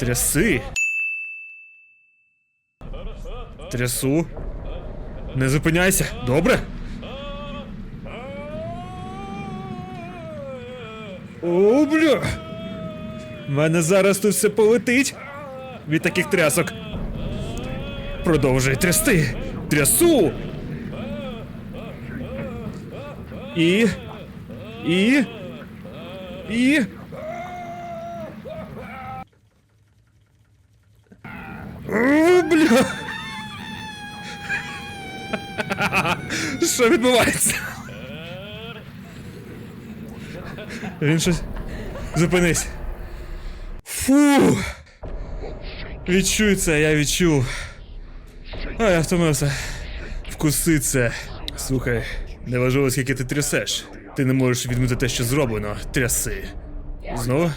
Тряси. Трясу. Не зупиняйся, добре? О, бля! В мене зараз тут все полетить від таких трясок. Продовжуй трясти. Трясу. І. І. І. О, бля. Що відбувається? Він щось. Зупинись. Фу. Відчуй це, я відчув. А, я втомився. Вкуси це. Слухай, неважливо, скільки ти трясеш. Ти не можеш відмити те, що зроблено. Тряси. Знову?